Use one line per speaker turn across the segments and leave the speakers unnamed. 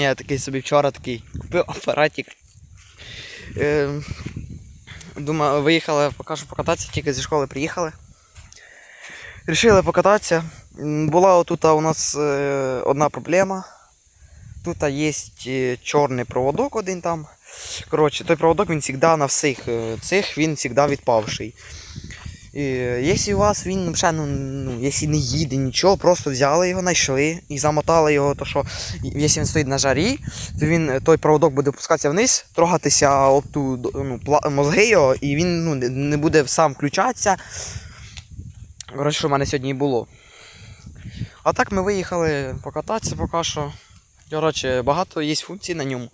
Я такий собі вчора такий купив апаратик. Е, думаю, виїхали, покажу покататися, тільки зі школи приїхали. Рішили покататися. Була отут у нас е, одна проблема. Тут є е, чорний проводок один там. Коротше, той проводок він завжди на всіх е, цих він завжди відпавший. Якщо у вас він ще, ну, ну, якщо не їде нічого, просто взяли його, знайшли і замотали його, то що якщо він стоїть на жарі, то він той проводок буде опускатися вниз, трогатися об ту ну, мозги його, і він ну, не- не буде сам включатися. Коротше, що в мене сьогодні і було. А так ми виїхали покататися поки що. Коротше, багато є функцій на ньому.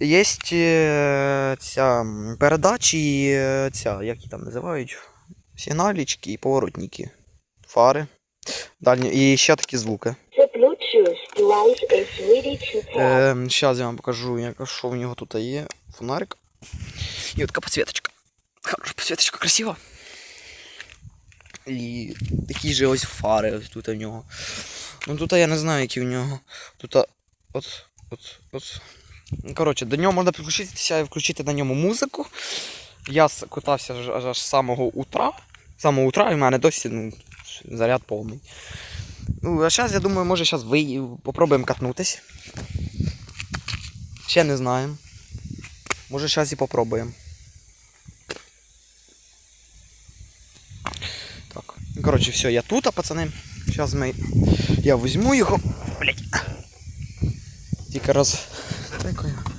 Є е, ця передачі, е, ця, як її там називають, сигналічки і поворотники, фари. Дальні, і ще такі звуки. Е, Зараз я вам покажу, як, що в нього тут є. Фонарик. І от така підсвіточка. Хороша підсвіточка, красива. І такі же ось фари ось тут в нього. Ну тут я не знаю, які в нього. Тут от, от, от. Ну, Коротше, до нього можна підключитися і включити на ньому музику. Я катався аж, з самого утра. З самого утра і в мене досі ну, заряд повний. Ну, а зараз, я думаю, може зараз ви попробуємо катнутись. Ще не знаємо. Може зараз і попробуємо. Так. Коротше, все, я тут, а пацани. Зараз ми. Я візьму його. Блять. Тільки раз. Так я.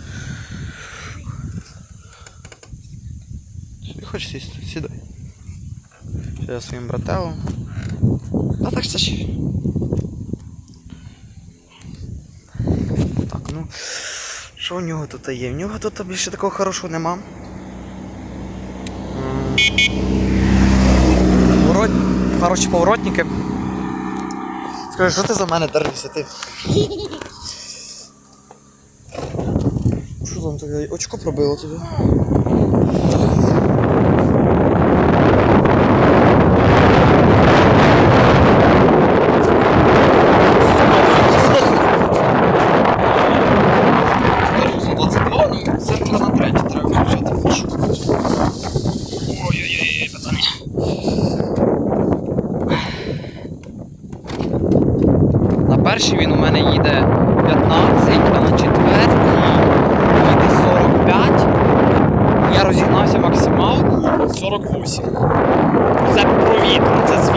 Сюди хочеш сісти? Сідай. Ще я своїм брателом. А так це. Так, ну. Що в нього тут є? В нього тут більше такого хорошого нема. М, Поворот... Хороші поворотники. Скажи, що ти за мене держишся ти? Що там таке? Очко пробило тобі? Це на третє, треба включати флешу. Ой-ой-ой, пацани. На перший він у мене їде 15, а на четвертій їде 45. Я розігнався максималку 48. Це про це з